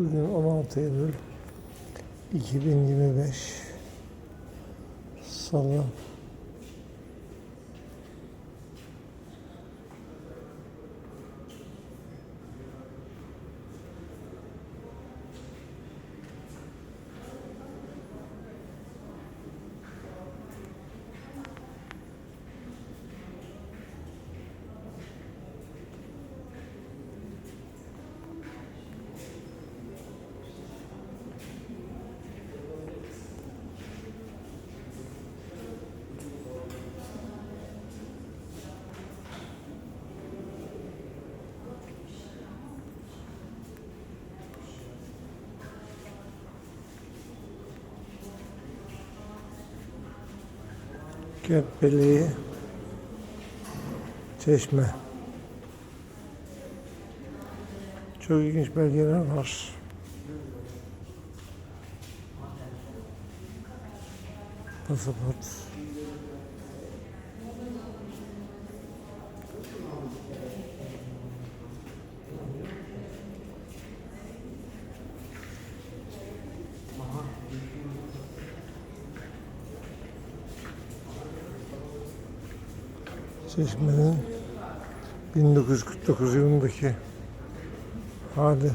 Bugün 16 Eylül 2025 Salı Kepeli Çeşme Çok ilginç belgeler var. Pasaport. Çeşme'nin 1949 yılındaki hali.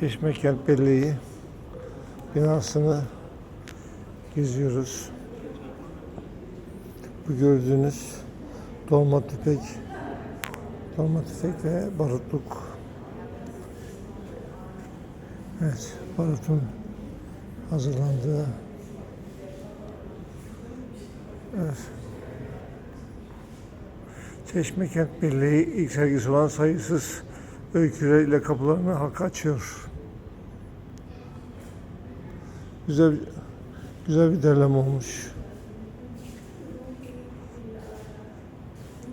Çeşme Kent binasını geziyoruz. Bu gördüğünüz dolma tüfek Dolma tüfek ve barutluk. Evet, barutun hazırlandığı. Evet. Çeşme Kent Birliği ilk sergisi olan sayısız öyküler ile kapılarını halka açıyor. Güzel güzel bir derleme olmuş.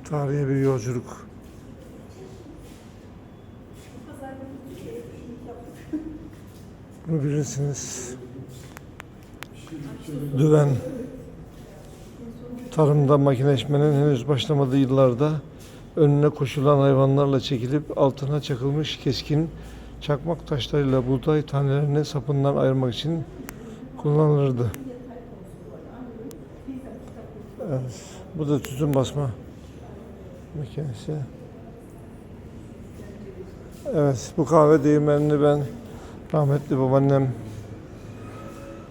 Tarihe bir yolculuk. Bunu bilirsiniz. Düven tarımda makineşmenin henüz başlamadığı yıllarda önüne koşulan hayvanlarla çekilip altına çakılmış keskin çakmak taşlarıyla buğday tanelerini sapından ayırmak için kullanılırdı. Evet, bu da tütün basma makinesi. Evet, bu kahve değirmenini ben rahmetli babaannem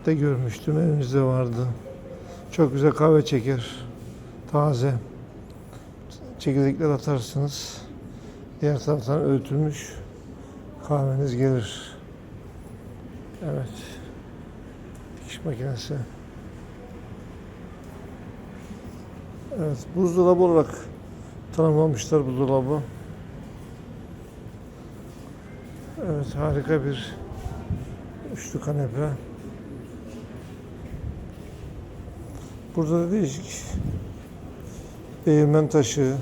de görmüştüm. Evimizde vardı. Çok güzel kahve çeker. Taze. Çekirdekler atarsınız. Diğer taraftan öğütülmüş kahveniz gelir. Evet. Dikiş makinesi. Evet, buzdolabı olarak tanımlamışlar bu dolabı. Evet, harika bir üçlü kanepe. Burada da değişik değirmen taşı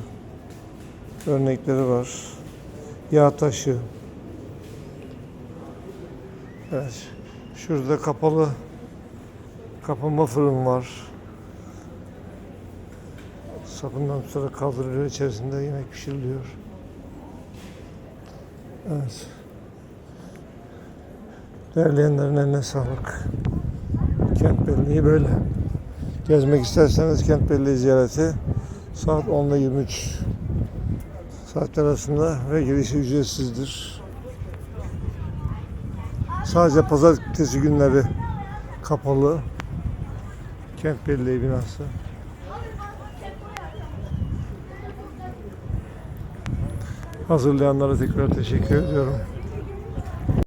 örnekleri var. Yağ taşı. Evet. Şurada kapalı kapama fırın var. Sapından tutarak kaldırılıyor. içerisinde yemek pişiriliyor. Evet. Derleyenlerin eline sağlık. Kent Belleği böyle. Gezmek isterseniz Kent Belleği ziyareti saat 10 ile 23 saatler arasında ve girişi ücretsizdir. Sadece pazartesi günleri kapalı. Kent Belleği binası. Hazırlayanlara tekrar teşekkür ediyorum.